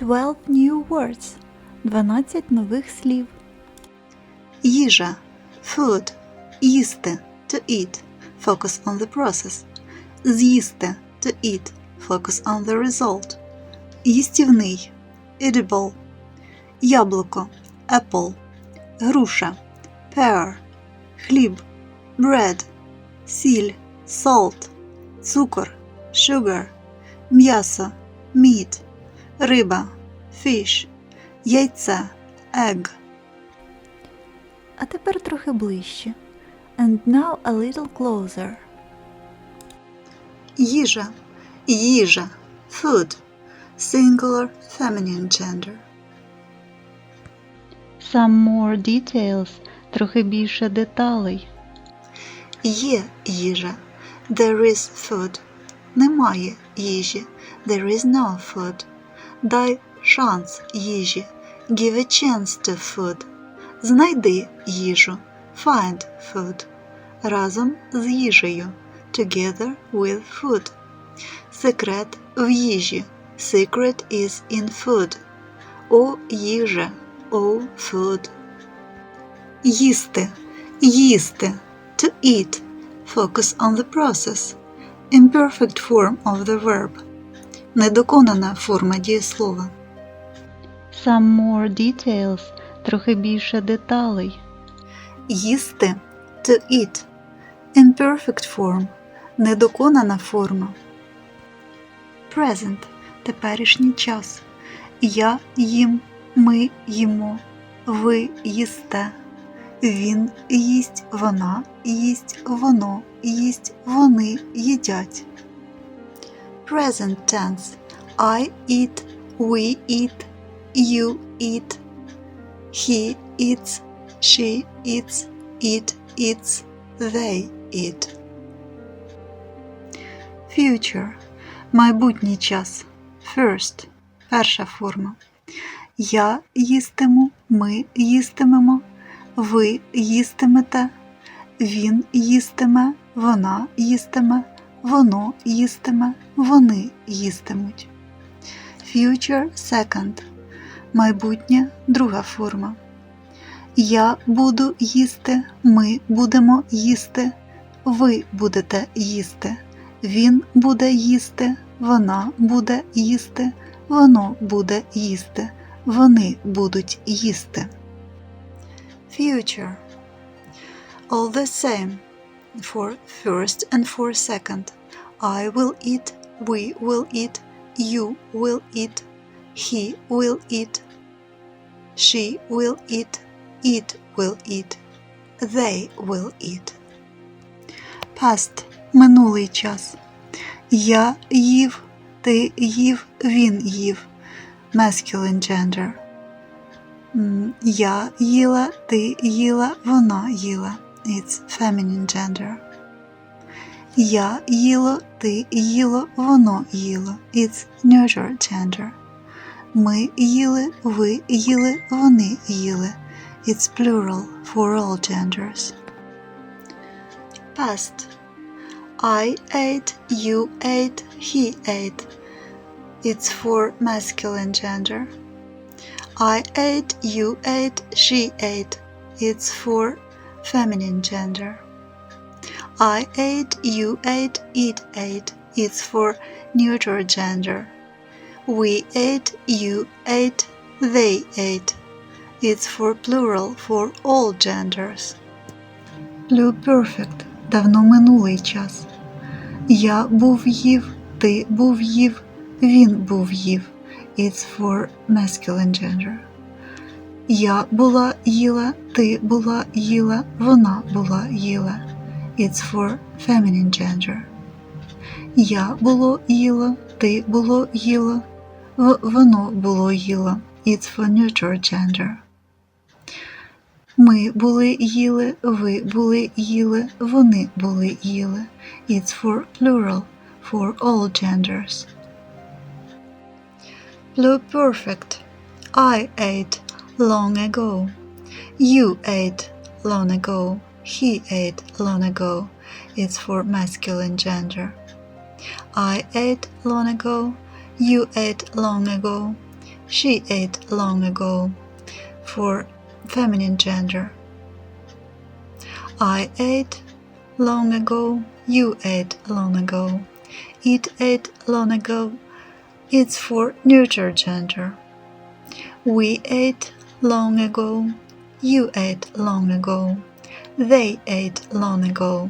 12 new words. 12 нових слів. Їжа. Food. Їсти. To eat. Focus on the process. З'їсти. To eat. Focus on the result. Їстівний. Edible. Яблуко. Apple. Груша. Pear. Хліб. Bread. Сіль. Salt. Цукор. Sugar. М'ясо. Meat. Риба. Fish. Яйце. Egg. А тепер трохи ближче. And now a little closer. Їжа. Їжа. Food. Singular feminine gender. Some more details. Трохи більше деталей. Є їжа. There is food. Немає їжі. There is no food. Дай шанс їжі. Give a chance to food. Знайди їжу. Find food. Разом з їжею. Together with food. Секрет в їжі. Secret is in food. О їжа. О food. Їсти. Їсти. To eat. Focus on the process. Imperfect form of the verb. Недоконана форма дієслова. Some more details. Трохи більше деталей. Їсти. To eat. Imperfect form. Недоконана форма. Present. Теперішній час. Я їм. Ми їмо. Ви їсте. Він їсть, вона їсть, воно їсть, вони їдять. Present tense. I eat, we eat, you eat, he eats, she eats, it eats, they eat. Future. Майбутній час. First. Перша форма. Я їстиму, ми їстимемо, ви їстимете, він їстиме, вона їстиме, воно їстиме, вони їстимуть. Future second. Майбутнє друга форма. Я буду їсти, ми будемо їсти, ви будете їсти, він буде їсти, вона буде їсти, воно буде їсти, вони будуть їсти. Future. All the same. For first and for second. I will eat, we will eat, you will eat, he will eat, she will eat, it will eat, they will eat. Past минулий час. Я їв, ти їв, він їв. Masculine gender. М, Я їла, ти їла, вона їла. It's feminine gender. Я їло, ти їло, воно їло. It's neuter gender. Ми їли, ви їли, вони їли. It's plural for all genders. Past. I ate, you ate, he ate. It's for masculine gender. I ate, you ate, she ate. It's for feminine gender. I ate, you ate, it ate. It's for neuter gender. We ate, you ate, they ate. It's for plural for all genders. Pluperfect – давно минулий час. Я був їв, ти був їв, він був їв. It's for masculine gender. Я була їла, ти була їла, вона була їла. It's for feminine gender. Я було їла, ти було їла, воно було їло. It's for neuter gender. Ми були їли, ви були їли, вони були їли. It's for plural for all genders. Pluperfect. I ate long ago. You ate long ago. He ate long ago. It's for masculine gender. I ate long ago. You ate long ago. she ate long ago for feminine gender. I ate long ago, you ate long ago, it ate long ago. It's for neuter gender. We ate long ago, you ate long ago, they ate long ago.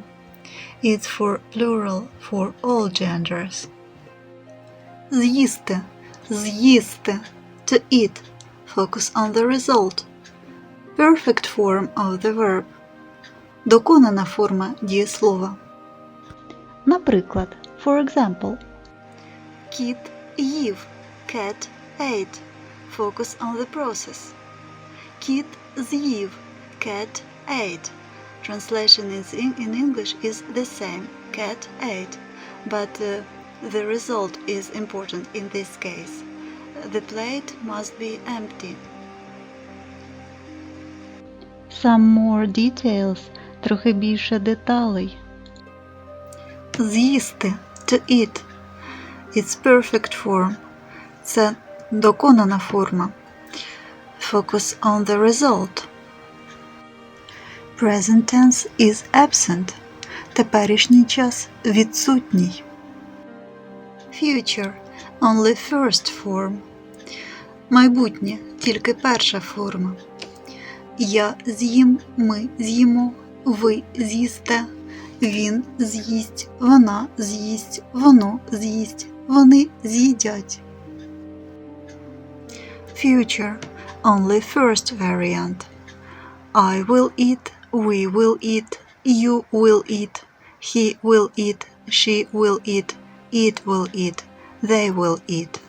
It's for plural for all genders. З'їсти, з'їсти, to eat. Focus on the result. Perfect form of the verb. Доконана форма дієслова. Наприклад, for example, Кіт їв. Cat ate. Focus on the process. Кіт з'їв. Cat ate. Translation is in, in English is the same. Cat ate. But uh, the result is important in this case. The plate must be empty. some more details, трохи більше деталей. З'їсти to eat. It's perfect form. Це доконана форма. Focus on the result. Present tense is absent. Теперішній час відсутній. Future only first form. Майбутнє тільки перша форма. Я з'їм, ми з'їмо, ви з'їсте, він з'їсть, вона з'їсть, воно з'їсть, вони з'їдять. Future only first variant. I will eat, we will eat, you will eat, he will eat, she will eat, it will eat, they will eat.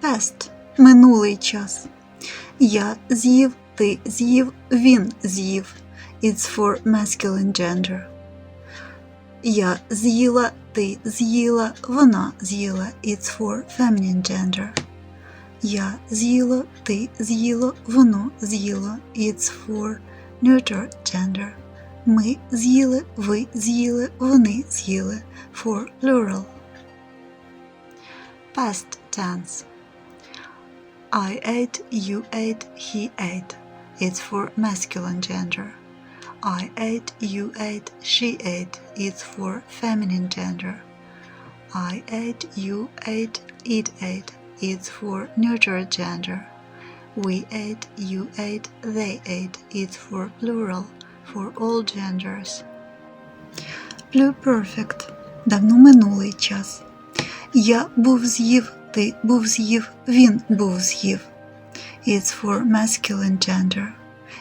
Past минулий час. Я з'їв, ти з'їв, він з'їв. It's for masculine gender. Я з'їла, ти з'їла, вона з'їла. It's for feminine gender. Я з'їла, ти з'їла, воно з'їло. It's for neuter gender. Ми з'їли, ви з'їли, вони з'їли. For plural. Past tense. I ate, you ate, he ate. It's for masculine gender. I ate, you ate, she ate. It's for feminine gender. I ate, you ate, it ate. It's for neuter gender. We ate, you ate, they ate. It's for plural, for all genders. Pluperfect. Давно минулий час. Я був з'їв, ти був з'їв, він був з'їв. It's for masculine gender.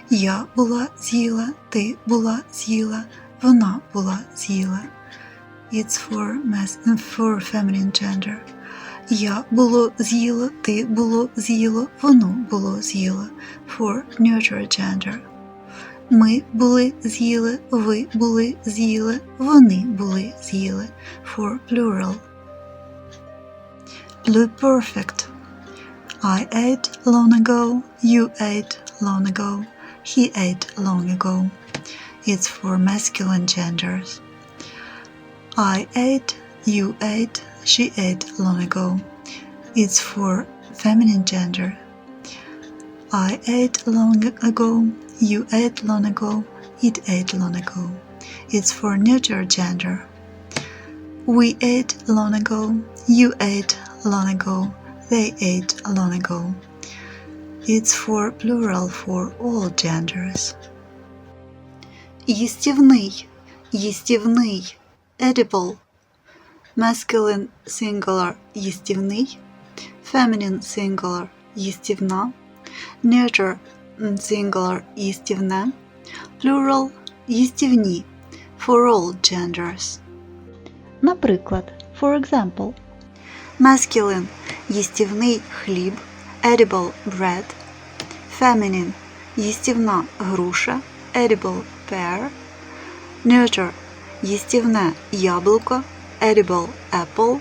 Я була з'їла, ти була з'їла, вона була з'їла. It's for, mas- for feminine gender. Я було з'їло, ти було з'їло, воно було з'їло. For neuter gender. Ми були з'їли, ви були з'їли, вони були з'їли. For plural. Pluperfect. I ate long ago, you ate long ago, he ate long ago. It's for masculine genders. I ate, you ate, she ate long ago. It's for feminine gender. I ate long ago, you ate long ago, it ate long ago. It's for neuter gender. We ate long ago, you ate long ago, they ate long ago. It's for plural for all genders. Їстівний, їстівний, edible. Masculine singular їстівний, feminine singular їстівна, neuter singular їстівне, plural їстівні for all genders. Наприклад, for example, Masculine їстівний хліб, edible bread. Feminine їстівна груша, edible pear. Neuter їстівне яблуко, edible apple.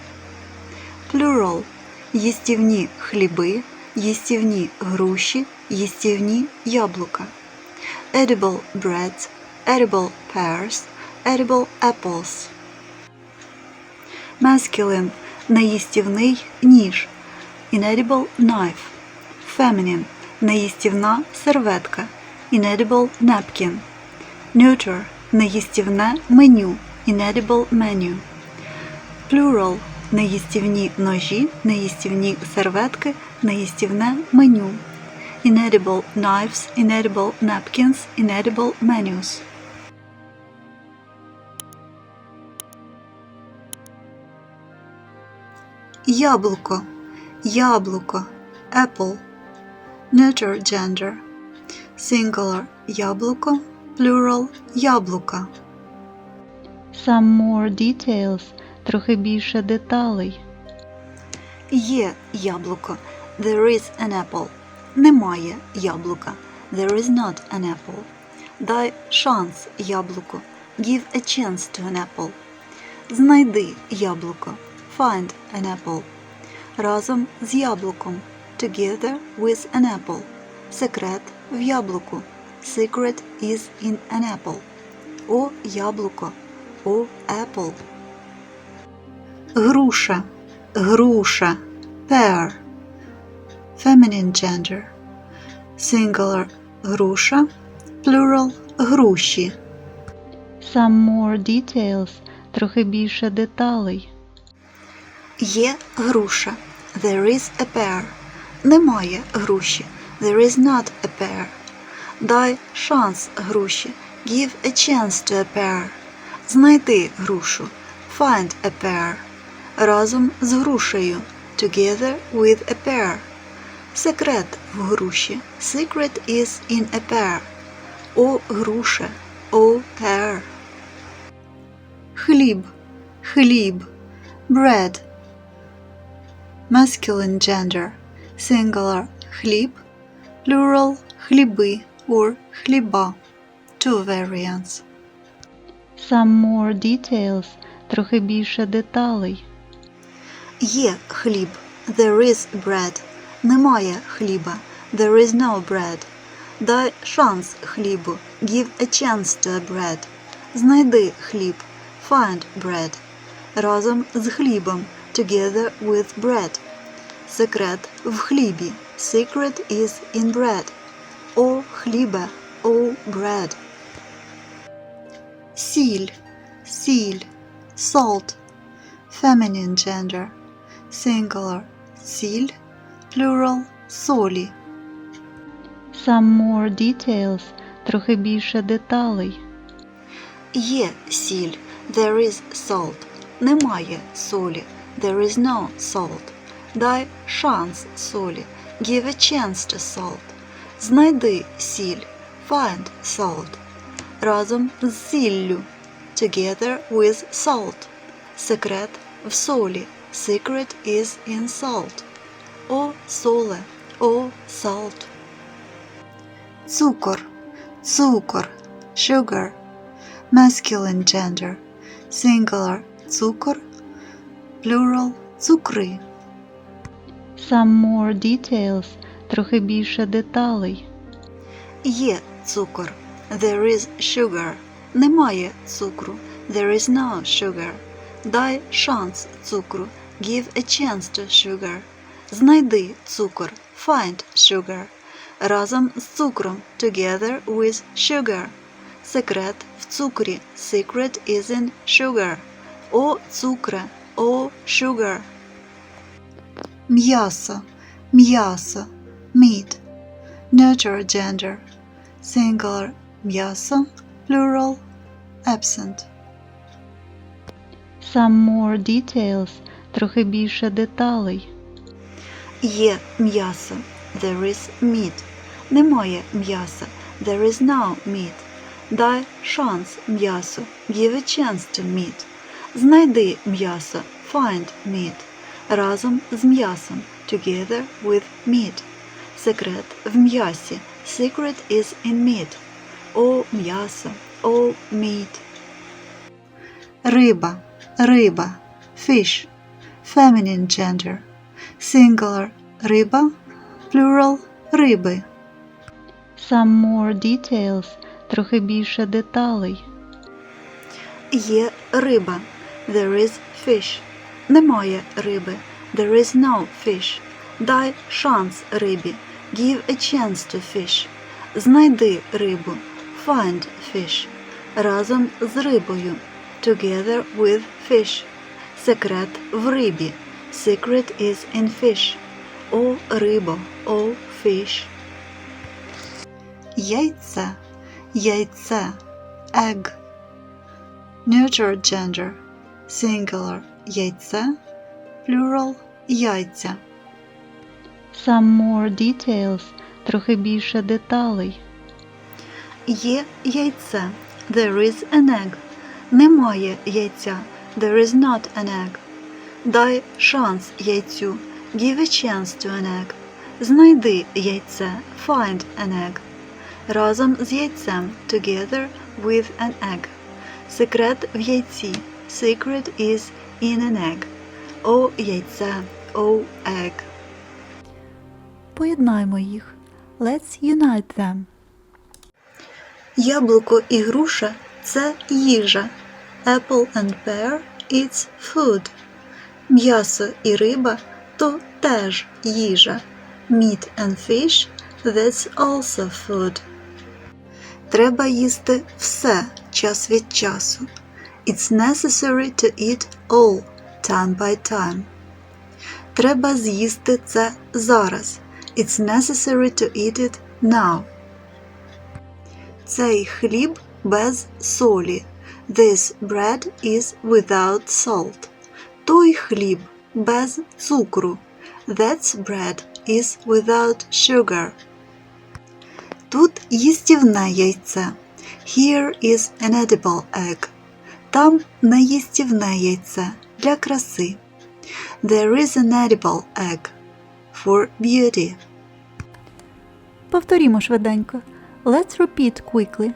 Plural їстівні хліби, їстівні груші, їстівні яблука. Edible breads, edible pears, edible apples. Masculine неїстівний ніж. Inedible knife. Feminine. Неїстівна серветка. Inedible napkin. Neuter. Неїстівне меню. Inedible menu. Plural. Неїстівні ножі, неїстівні серветки, неїстівне меню. Inedible knives, inedible napkins, inedible menus. Яблуко, яблуко, apple. Neuter gender. Singular яблуко, plural яблука. Some more details. Трохи більше деталей. Є яблуко. There is an apple. Немає яблука. There is not an apple. Дай шанс яблуку. Give a chance to an apple. Знайди яблуко. Find an apple. Разом з яблуком. Together with an apple. Секрет в яблуку. Secret is in an apple. О яблуко. О apple. Груша. Груша. Pear. Feminine gender. Singular груша. Plural груші. Some more details. Трохи більше деталей. Є груша. There is a pear. Немає груші. There is not a pear. Дай шанс груші. Give a chance to a pear. Знайди грушу. Find a pear. Разом з грушею. Together with a pear. Секрет в груші. Secret is in a pear. О груше. О pear. Хліб. Хліб. Bread. Masculine gender. Singular хліб. Plural хліби or хліба. Two variants. Some more details. Трохи більше деталей. Є хліб. There is bread. Немає хліба. There is no bread. Дай шанс хлібу. Give a chance to a bread. Знайди хліб. Find bread. Разом з хлібом. Together with bread. Секрет в хлібі. Secret is in bread. О хлібе. О bread. Сіль. Сіль. Salt. Feminine gender. Singular сіль, plural солі. Some more details. Трохи більше деталей. Є сіль. There is salt. Немає солі. There is no salt. Дай шанс солі. Give a chance to salt. Знайди сіль. Find salt. Разом з сіллю. Together with salt. Секрет в солі. Secret is in salt. О соле. О salt. Цукор. Цукор. Sugar. Masculine gender. Singular цукор. Plural цукри. Some more details. Трохи більше деталей. Є цукор. There is sugar. Немає цукру. There is no sugar. Дай шанс цукру. Give a chance to sugar. Знайди цукор. Find sugar. Разом з цукром. Together with sugar. Секрет в цукрі. Secret is in sugar. О цукре. О sugar. М'ясо. М'ясо. Meat. Neuter gender. Singular м'ясо. Plural absent. Some more details. Трохи більше деталей. Є м'ясо. There is meat. Немає м'яса. There is no meat. Дай шанс м'ясу. Give a chance to meat. Знайди м'ясо. Find meat. Разом з м'ясом. Together with meat. Секрет в м'ясі. Secret is in meat. О м'ясо. О meat. Риба. Риба. Fish. Feminine gender. Singular риба. Plural риби. Some more details. Трохи більше деталей. Є риба. There is fish. Немає риби. There is no fish. Дай шанс рибі. Give a chance to fish. Знайди рибу. Find fish. Разом з рибою. Together with fish. Секрет в рибі. Secret is in fish. О рибо, о fish. Яйце, яйце, egg. Neuter gender. Singular яйце, plural яйця. Some more details. Трохи більше деталей. Є яйце. There is an egg. Немає яйця. There is not an egg. Дай шанс яйцю. Give a chance to an egg. Знайди яйце. Find an egg. Разом з яйцем. Together with an egg. Секрет в яйці. Secret is in an egg. О яйце. О egg. Поєднаймо їх. Let's unite them. Яблуко і груша це їжа. Apple and pear it's food. М'ясо і риба то теж їжа. Meat and fish that's also food. Треба їсти все час від часу. It's necessary to eat all time by time. Треба з'їсти це зараз. It's necessary to eat it now. Цей хліб без солі. This bread is without salt. Той хліб без цукру. That bread is without sugar. Тут їстівне яйце. Here is an edible egg. Там неїстівне яйце для краси. There is an edible egg for beauty. Повторімо швиденько. Let's repeat quickly.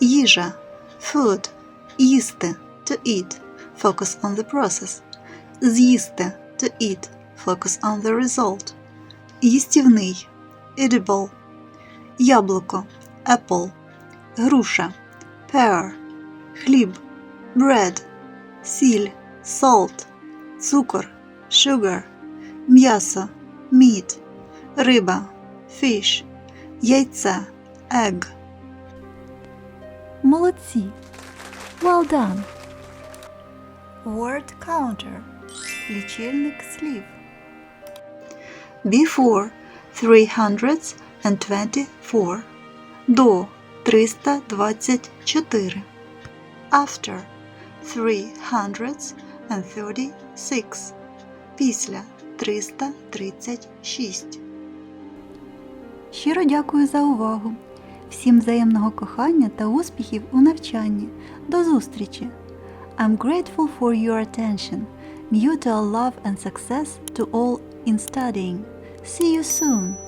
Їжа food їсти to eat focus on the process з'їсти to eat focus on the result їстівний edible яблуко apple груша pear хліб bread сіль salt цукор sugar м'ясо meat риба fish яйце egg Молодці. Well done. Word counter. Лічильник слів. Before 324. До 324. After 336. Після 336. Щиро дякую за увагу. Всім взаємного кохання та успіхів у навчанні. До зустрічі! I'm grateful for your attention. Mutual love and success to all in studying. See you soon!